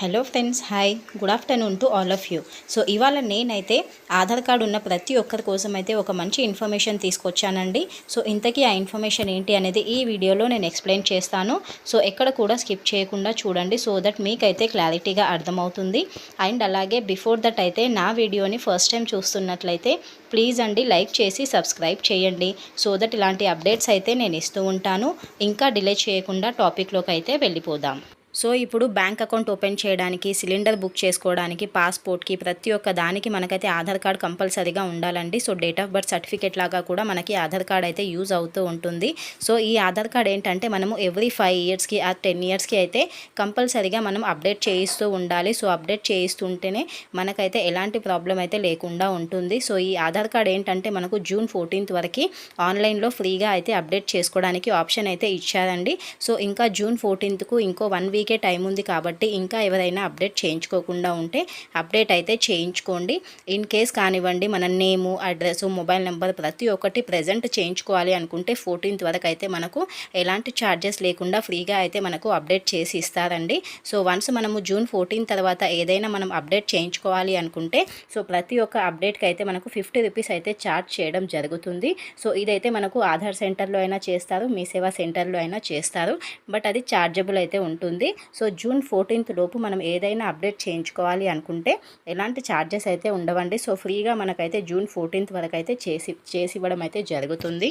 Hello friends hi good afternoon to all of you so ఇవాళ నేనైతే Aadhaar card ఉన్న ప్రతి ఒక్కరి కోసం అయితే ఒక మంచి ఇన్ఫర్మేషన్ తీసుకొచ్చానండి. సో ఇంతకీ ఆ ఇన్ఫర్మేషన్ ఏంటి అనేది ఈ వీడియోలో నేను ఎక్స్ప్లెయిన్ చేస్తాను. సో ఎక్కడ కూడా స్కిప్ చేయకుండా చూడండి సో దట్ మీకైతే క్లారిటీగా అర్థమవుతుంది. అండ్ అలాగే బిఫోర్ దట్ అయితే నా వీడియోని ఫస్ట్ టైం చూస్తున్నట్లయితే ప్లీజ్ అండి లైక్ చేసి సబ్స్క్రైబ్ చేయండి. సో దట్ ఇలాంటి అప్డేట్స్ అయితే నేను ఇస్తూ ఉంటాను. ఇంకా డిలే చేయకుండా టాపిక్లోకి అయితే వెళ్ళిపోదాం. సో ఇప్పుడు బ్యాంక్ అకౌంట్ ఓపెన్ చేయడానికి సిలిండర్ బుక్ చేసుకోవడానికి పాస్పోర్ట్కి ప్రతి ఒక్క దానికి మనకైతే ఆధార్ కార్డ్ కంపల్సరీగా ఉండాలండి. So date of birth certificate లాగా కూడా మనకి ఆధార్ కార్డ్ అయితే యూజ్ అవుతూ ఉంటుంది. సో ఈ ఆధార్ కార్డ్ ఏంటంటే మనము ఎవ్రీ ఫైవ్ ఇయర్స్కి ఆ టెన్ ఇయర్స్కి అయితే కంపల్సరీగా మనం అప్డేట్ చేయిస్తూ ఉండాలి. సో అప్డేట్ చేయిస్తుంటేనే మనకైతే ఎలాంటి ప్రాబ్లం అయితే లేకుండా ఉంటుంది. సో ఈ ఆధార్ కార్డ్ ఏంటంటే మనకు జూన్ ఫోర్టీన్త్ వరకు ఆన్లైన్లో ఫ్రీగా అయితే అప్డేట్ చేసుకోవడానికి ఆప్షన్ అయితే ఇచ్చారండి. సో ఇంకా జూన్ ఫోర్టీన్త్కు ఇంకో వన్ వీక్ టైం ఉంది కాబట్టి ఇంకా ఎవరైనా అప్డేట్ చేయించుకోకుండా ఉంటే అప్డేట్ అయితే చేయించుకోండి. ఇన్ కేస్ కానివ్వండి మన నేము అడ్రస్ మొబైల్ నెంబర్ ప్రతి ఒక్కటి ప్రజెంట్ చేయించుకోవాలి అనుకుంటే ఫోర్టీన్త్ వరకు అయితే మనకు ఎలాంటి ఛార్జెస్ లేకుండా ఫ్రీగా అయితే మనకు అప్డేట్ చేసి ఇస్తారండి. సో వన్స్ మనము జూన్ ఫోర్టీన్ తర్వాత ఏదైనా మనం అప్డేట్ చేయించుకోవాలి అనుకుంటే సో ప్రతి ఒక్క అప్డేట్కి అయితే మనకు ఫిఫ్టీ రూపీస్ అయితే ఛార్జ్ చేయడం జరుగుతుంది. సో ఇదైతే మనకు ఆధార్ సెంటర్లో అయినా చేస్తారు మీ సేవా సెంటర్లో అయినా చేస్తారు. బట్ అది ఛార్జబుల్ అయితే ఉంటుంది. సో జూన్ ఫోర్టీన్త్ లోపు మనం ఏదైనా అప్డేట్ చేయించుకోవాలి అనుకుంటే ఎలాంటి ఛార్జెస్ అయితే ఉండవండి. సో ఫ్రీగా మనకైతే జూన్ ఫోర్టీన్త్ వరకు అయితే చేసి చేసి ఇవ్వడం అయితే జరుగుతుంది.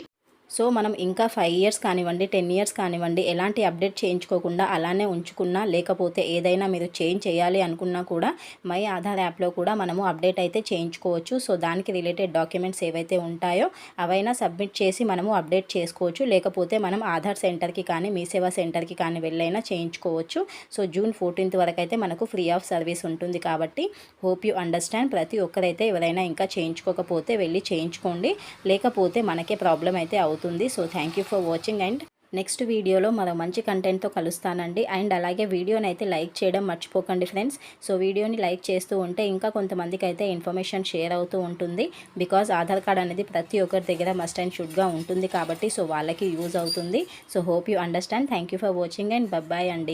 సో మనం ఇంకా ఫైవ్ ఇయర్స్ కానివ్వండి టెన్ ఇయర్స్ కానివ్వండి ఎలాంటి అప్డేట్ చేయించుకోకుండా అలానే ఉంచుకున్నా లేకపోతే ఏదైనా మీరు చేంజ్ చేయాలి అనుకున్నా కూడా మై ఆధార్ యాప్లో కూడా మనము అప్డేట్ అయితే చేయించుకోవచ్చు. సో దానికి రిలేటెడ్ డాక్యుమెంట్స్ ఏవైతే ఉంటాయో అవైనా సబ్మిట్ చేసి మనము అప్డేట్ చేసుకోవచ్చు. లేకపోతే మనం ఆధార్ సెంటర్కి కానీ మీ సేవా సెంటర్కి కానీ వెళ్ళైనా చేయించుకోవచ్చు. సో జూన్ ఫోర్టీన్త్ వరకు అయితే మనకు ఫ్రీ ఆఫ్ సర్వీస్ ఉంటుంది కాబట్టి హోప్ యూ అండర్స్టాండ్ ప్రతి ఒక్కరైతే ఎవరైనా ఇంకా చేయించుకోకపోతే వెళ్ళి చేయించుకోండి. లేకపోతే మనకే ప్రాబ్లం అయితే అవుతుంది అవుతుంది. So thank you for watching and next వీడియోలో మరో మంచి కంటెంట్తో కలుస్తానండి. అండ్ అలాగే వీడియోని అయితే లైక్ చేయడం మర్చిపోకండి ఫ్రెండ్స్. సో వీడియోని లైక్ చేస్తూ ఉంటే ఇంకా కొంతమందికి అయితే ఇన్ఫర్మేషన్ షేర్ అవుతూ ఉంటుంది. బికాజ్ ఆధార్ కార్డ్ అనేది ప్రతి ఒక్కరి దగ్గర మస్ట్ అండ్ షుడ్గా ఉంటుంది కాబట్టి సో వాళ్ళకి యూజ్ అవుతుంది. So hope you understand thank you for watching and bye అండి.